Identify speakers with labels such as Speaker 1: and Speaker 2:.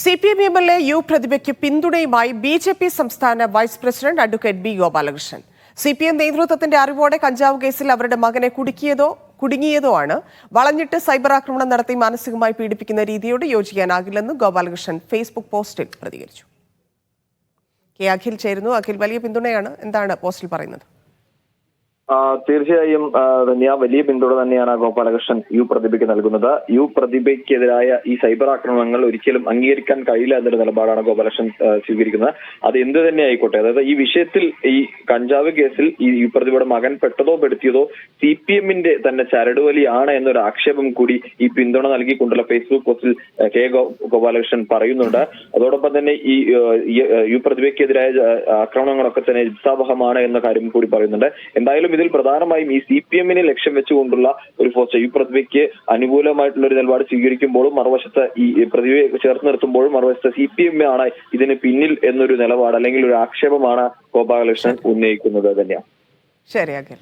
Speaker 1: C P M M L A U പ്രതിഭയ്ക്ക് പിന്തുണയുമായി B J P സംസ്ഥാന vice president advocate B Gopalakrishnan. C P M നേതൃത്വത്തിന്റെ അറിവോടെ കഞ്ചാവ് കേസിൽ അവരുടെ മകനെ കുടുക്കിയതോ കുടുങ്ങിയതോ ആണ്. വളഞ്ഞിട്ട് സൈബർ ആക്രമണം നടത്തി മാനസികമായി പീഡിപ്പിക്കുന്ന രീതിയോട് യോജിക്കാനാകില്ലെന്ന് ഗോപാലകൃഷ്ണൻ ഫേസ്ബുക്ക് പോസ്റ്റിൽ പ്രതികരിച്ചു. കെ അഖിൽ ചേരുന്നു. അഖിൽ വലിയ പിന്തുണയാണ്. എന്താണ് പോസ്റ്റിൽ പറയുന്നത്?
Speaker 2: തീർച്ചയായും ധന്യ വലിയ പിന്തുണ തന്നെയാണ് ഗോപാലകൃഷ്ണൻ യു പ്രതിഭയ്ക്ക് നൽകുന്നത്. യു പ്രതിഭയ്ക്കെതിരായ ഈ സൈബർ ആക്രമണങ്ങൾ ഒരിക്കലും അംഗീകരിക്കാൻ കഴിയില്ല എന്നൊരു നിലപാടാണ് ഗോപാലകൃഷ്ണൻ സ്വീകരിക്കുന്നത്. അത് എന്ത് തന്നെ ആയിക്കോട്ടെ അതായത് ഈ വിഷയത്തിൽ ഈ കഞ്ചാവ് കേസിൽ ഈ യു പ്രതിഭയുടെ മകൻ പെട്ടതോ പെടുത്തിയതോ സി പി എമ്മിന്റെ തന്നെ ചരടുവലിയാണ് എന്നൊരു ആക്ഷേപം കൂടി ഈ പിന്തുണ നൽകിക്കൊണ്ടുള്ള ഫേസ്ബുക്ക് പോസ്റ്റിൽ കെ ഗോപാലകൃഷ്ണൻ പറയുന്നുണ്ട്. അതോടൊപ്പം തന്നെ ഈ യു പ്രതിഭയ്ക്കെതിരായ ആക്രമണങ്ങളൊക്കെ തന്നെ ഉത്സാഹമാണ് എന്ന കാര്യം കൂടി പറയുന്നുണ്ട്. എന്തായാലും ഇതിൽ പ്രധാനമായും ഈ സി പി എമ്മിനെ ലക്ഷ്യം വെച്ചുകൊണ്ടുള്ള ഒരു പോസ്റ്റ് ഈ പ്രതിഭയ്ക്ക് അനുകൂലമായിട്ടുള്ള ഒരു നിലപാട് സ്വീകരിക്കുമ്പോഴും മറുവശത്ത് ഈ പ്രതിഭയെ ചേർത്ത് നിർത്തുമ്പോഴും മറുവശത്ത് സി പി എം ആണ് ഇതിന് പിന്നിൽ എന്നൊരു നിലപാട് അല്ലെങ്കിൽ ഒരു ആക്ഷേപമാണ് ഗോപാലകൃഷ്ണൻ ഉന്നയിക്കുന്നത് തന്നെയാണ്
Speaker 1: ശരി അഖിൽ.